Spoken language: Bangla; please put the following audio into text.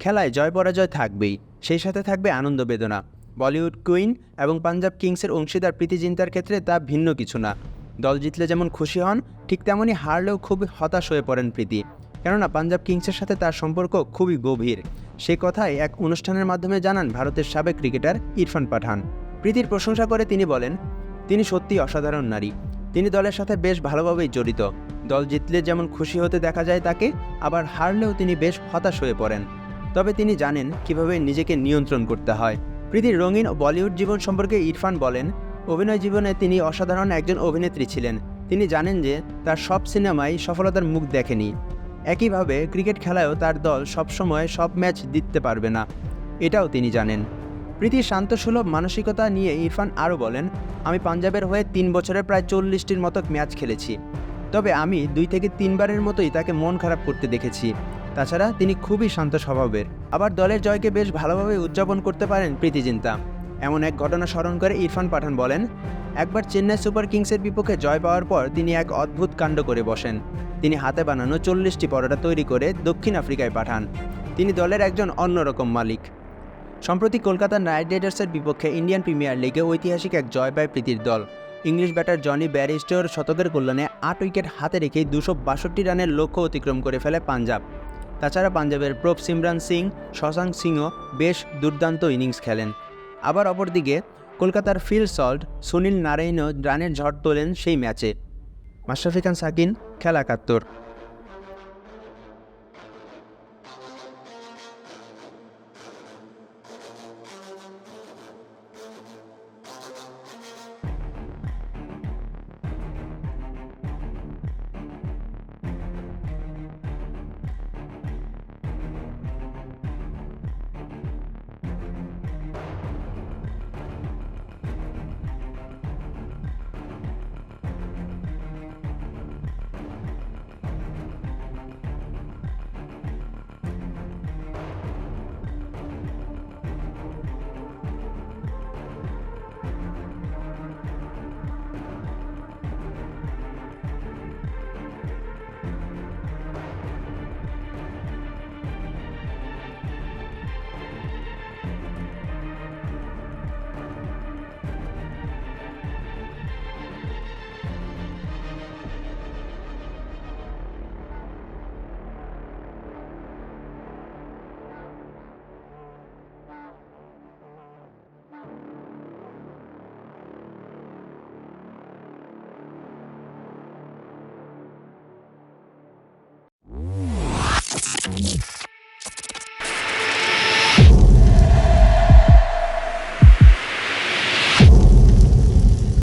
খেলায় জয় পরাজয় থাকবেই, সেই সাথে থাকবে আনন্দ বেদনা। বলিউড কুইন এবং পাঞ্জাব কিংসের অংশীদার প্রীতি জিন্তার ক্ষেত্রে তা ভিন্ন কিছু না। দল জিতলে যেমন খুশি হন, ঠিক তেমনই হারলেও খুব হতাশ হয়ে পড়েন প্রীতি। কেননা পাঞ্জাব কিংসের সাথে তার সম্পর্ক খুবই গভীর। সে কথাই এক অনুষ্ঠানের মাধ্যমে জানান ভারতের সাবেক ক্রিকেটার ইরফান পাঠান। প্রীতির প্রশংসা করে তিনি বলেন, তিনি সত্যি অসাধারণ নারী। তিনি দলের সাথে বেশ ভালোভাবেই জড়িত। দল জিতলে যেমন খুশি হতে দেখা যায় তাকে, আবার হারলেও তিনি বেশ হতাশ হয়ে পড়েন। তবে তিনি জানেন কীভাবে নিজেকে নিয়ন্ত্রণ করতে হয়। প্রীতির রঙিন ও বলিউড জীবন সম্পর্কে ইরফান বলেন, অভিনয় জীবনে তিনি অসাধারণ একজন অভিনেত্রী ছিলেন। তিনি জানেন যে তার সব সিনেমায় সফলতার মুখ দেখেনি। একইভাবে ক্রিকেট খেলায়ও তার দল সবসময় সব ম্যাচ জিততে পারবে না, এটাও তিনি জানেন। প্রীতির শান্তসুলভ মানসিকতা নিয়ে ইরফান আরও বলেন, আমি পাঞ্জাবের হয়ে তিন বছরে প্রায় চল্লিশটির মতো ম্যাচ খেলেছি। তবে আমি দুই থেকে তিনবারের মতোই তাকে মন খারাপ করতে দেখেছি। তাছাড়া তিনি খুবই শান্ত স্বভাবের। আবার দলের জয়কে বেশ ভালোভাবে উদযাপন করতে পারেন প্রীতি জিন্তা। এমন এক ঘটনা স্মরণ করে ইরফান পাঠান বলেন, একবার চেন্নাই সুপার কিংসের বিপক্ষে জয় পাওয়ার পর তিনি এক অদ্ভুত কাণ্ড করে বসেন। তিনি হাতে বানানো চল্লিশটি পরোটা তৈরি করে দক্ষিণ আফ্রিকায় পাঠান। তিনি দলের একজন অন্যরকম মালিক। সম্প্রতি কলকাতা নাইট রাইডার্সের বিপক্ষে ইন্ডিয়ান প্রিমিয়ার লিগে ঐতিহাসিক এক জয় পায় প্রীতির দল। ইংলিশ ব্যাটার জনি ব্যারিস্টোর শতকের কল্যাণে আট উইকেট হাতে রেখেই দুশো বাষট্টি রানের লক্ষ্য অতিক্রম করে ফেলে পাঞ্জাব। তাছাড়া পাঞ্জাবের প্রোপ সিমরান সিং, শশাঙ্ক সিংও বেশ দুর্দান্ত ইনিংস খেলেন। আবার অপরদিকে, কলকাতার ফিল সল্ট, সুনীল নারায়ণও রানের ঝড় তোলেন সেই ম্যাচে। মাশরাফি খান, সাকিন, খেলা একাত্তর।